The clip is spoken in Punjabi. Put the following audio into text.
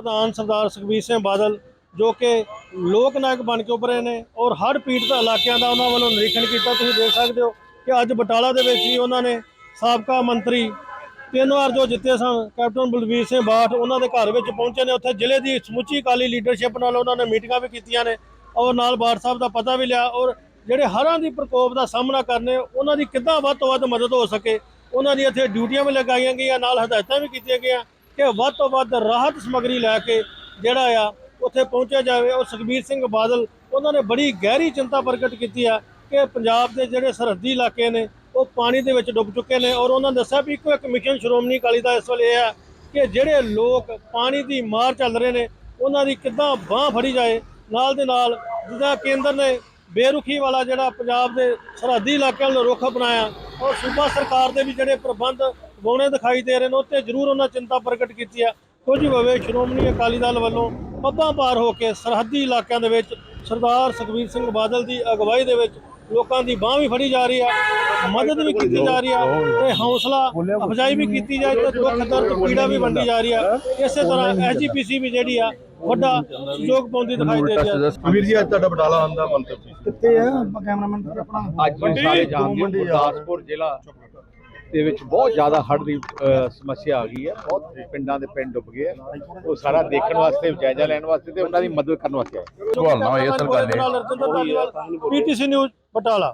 ਪ੍ਰਧਾਨ ਸਰਦਾਰ ਸੁਖਬੀਰ ਸਿੰਘ ਬਾਦਲ, ਜੋ ਕਿ ਲੋਕ ਨਾਇਕ ਬਣ ਕੇ ਉੱਭਰੇ ਨੇ ਔਰ ਹੜ੍ਹ ਪੀੜਤ ਇਲਾਕਿਆਂ ਦਾ ਉਹਨਾਂ ਵੱਲੋਂ ਨਿਰੀਖਣ ਕੀਤਾ। ਤੁਸੀਂ ਦੇਖ ਸਕਦੇ ਹੋ ਕਿ ਅੱਜ ਬਟਾਲਾ ਦੇ ਵਿੱਚ ਹੀ ਉਹਨਾਂ ਨੇ ਸਾਬਕਾ ਮੰਤਰੀ ਤਿੰਨ ਵਾਰ ਜੋ ਜਿੱਤੇ ਸਨ, ਕੈਪਟਨ ਬਲਵੀਰ ਸਿੰਘ ਬਾਠ ਉਹਨਾਂ ਦੇ ਘਰ ਵਿੱਚ ਪਹੁੰਚੇ ਨੇ। ਉੱਥੇ ਜ਼ਿਲ੍ਹੇ ਦੀ ਸਮੁੱਚੀ ਅਕਾਲੀ ਲੀਡਰਸ਼ਿਪ ਨਾਲ ਉਹਨਾਂ ਨੇ ਮੀਟਿੰਗਾਂ ਵੀ ਕੀਤੀਆਂ ਨੇ ਔਰ ਨਾਲ ਬਾਠ ਸਾਹਿਬ ਦਾ ਪਤਾ ਵੀ ਲਿਆ ਔਰ ਜਿਹੜੇ ਹਰਾਂ ਦੀ ਪ੍ਰਕੋਪ ਦਾ ਸਾਹਮਣਾ ਕਰਨੇ, ਉਹਨਾਂ ਦੀ ਕਿੱਦਾਂ ਵੱਧ ਤੋਂ ਵੱਧ ਮਦਦ ਹੋ ਸਕੇ, ਉਹਨਾਂ ਦੀ ਇੱਥੇ ਡਿਊਟੀਆਂ ਵੀ ਲਗਾਈਆਂ ਗਈਆਂ, ਨਾਲ ਹਦਾਇਤਾਂ ਵੀ ਕੀਤੀਆਂ ਗਈਆਂ। ਕਿ ਵੱਧ ਤੋਂ ਵੱਧ ਰਾਹਤ ਸਮੱਗਰੀ ਲੈ ਕੇ ਜਿਹੜਾ ਆ, ਉੱਥੇ ਪਹੁੰਚਿਆ ਜਾਵੇ। ਔਰ ਸੁਖਬੀਰ ਸਿੰਘ ਬਾਦਲ, ਉਹਨਾਂ ਨੇ ਬੜੀ ਗਹਿਰੀ ਚਿੰਤਾ ਪ੍ਰਗਟ ਕੀਤੀ ਆ ਕਿ ਪੰਜਾਬ ਦੇ ਜਿਹੜੇ ਸਰਹੱਦੀ ਇਲਾਕੇ ਨੇ, ਉਹ ਪਾਣੀ ਦੇ ਵਿੱਚ ਡੁੱਬ ਚੁੱਕੇ ਨੇ ਔਰ ਉਹਨਾਂ ਨੇ ਦੱਸਿਆ ਵੀ ਇੱਕੋ ਇੱਕ ਮਿਸ਼ਨ ਸ਼੍ਰੋਮਣੀ ਅਕਾਲੀ ਦਾ ਇਸ ਵੇਲੇ ਇਹ ਆ ਕਿ ਜਿਹੜੇ ਲੋਕ ਪਾਣੀ ਦੀ ਮਾਰ ਚੱਲ ਰਹੇ ਨੇ, ਉਹਨਾਂ ਦੀ ਕਿੱਦਾਂ ਬਾਹ ਫੜੀ ਜਾਏ। ਨਾਲ ਦੇ ਨਾਲ ਜਿੱਦਾਂ ਕੇਂਦਰ ਨੇ ਬੇਰੁਖੀ ਵਾਲਾ ਜਿਹੜਾ ਪੰਜਾਬ ਦੇ ਸਰਹੱਦੀ ਇਲਾਕਿਆਂ ਨੂੰ ਰੁੱਖ ਅਪਣਾਇਆ ਔਰ ਸੂਬਾ ਸਰਕਾਰ ਦੇ ਵੀ ਜਿਹੜੇ ਪ੍ਰਬੰਧ ਗੋਣੇ ਦਿਖਾਈ ਦੇ ਰਹੇ ਨੇ, ਉੱਤੇ ਜ਼ਰੂਰ ਉਹਨਾਂ ਚਿੰਤਾ ਪ੍ਰਗਟ ਕੀਤੀ ਹੈ। ਕੁਝ ਹੋਵੇ ਸ਼੍ਰੋਮਣੀ ਅਕਾਲੀ ਦਲ ਵੱਲੋਂ ਪੱਬਾਂ ਪਾਰ ਹੋ ਕੇ ਸਰਹੱਦੀ ਇਲਾਕਿਆਂ ਦੇ ਵਿੱਚ ਸਰਦਾਰ ਸੁਖਬੀਰ ਸਿੰਘ ਬਾਦਲ ਦੀ ਅਗਵਾਈ ਦੇ ਵਿੱਚ ਲੋਕਾਂ ਦੀ ਬਾਹ ਵੀ ਫੜੀ ਜਾ ਰਹੀ ਆ ਮਦਦ ਵੀ ਕੀਤੀ ਜਾ ਰਹੀ ਆ ਤੇ ਹੌਸਲਾ ਅਫਜ਼ਾਈ ਵੀ ਕੀਤੀ ਜਾ ਰਹੀ ਤੇ ਦੁੱਖ ਦਰਦ ਪੀੜਾ ਵੀ ਵੰਡੀ ਜਾ ਰਹੀ ਆ। ਇਸੇ ਤਰ੍ਹਾਂ ਐਸਜੀਪੀਸੀ ਵੀ ਜਿਹੜੀ ਆ ਵੱਡਾ ਸਹਿਯੋਗ ਪਾਉਂਦੀ ਦਿਖਾਈ ਦੇ ਰਹੀ ਆ। ਅਮੀਰ ਜੀ ਅੱਜ ਤੁਹਾਡਾ ਬਟਾਲਾ ਆਉਣ ਦਾ ਮੰਤਵ ਸੀ ਕਿੱਥੇ ਆ? ਕੈਮਰਾਮੈਨ ਆਪਣਾ ਅੱਜ ਵੀ ਸਾਰੇ ਜਾਣਦੇ ਹੋ ਗੁਰਦਾਸਪੁਰ ਜ਼ਿਲ੍ਹਾ ਦੇ ਵਿੱਚ ਬਹੁਤ ਜ਼ਿਆਦਾ ਹੜ੍ਹ ਦੀ ਸਮੱਸਿਆ ਆ ਗਈ ਹੈ ਬਹੁਤ ਪਿੰਡਾਂ ਦੇ ਪਿੰਡ ਡੁੱਬ ਗਏ ਆ। ਉਹ ਸਾਰਾ ਦੇਖਣ ਵਾਸਤੇ ਜਾਇਜ਼ਾ ਲੈਣ ਵਾਸਤੇ ਤੇ ਉਹਨਾਂ ਦੀ ਮਦਦ ਕਰਨ ਵਾਸਤੇ ਆਏ। ਸਵਾਲ ਨਾ ਹੋਏ ਅਸਲ ਗੱਲ ਇਹ ਪੀਟੀਸੀ ਨਿਊਜ਼ ਬਟਾਲਾ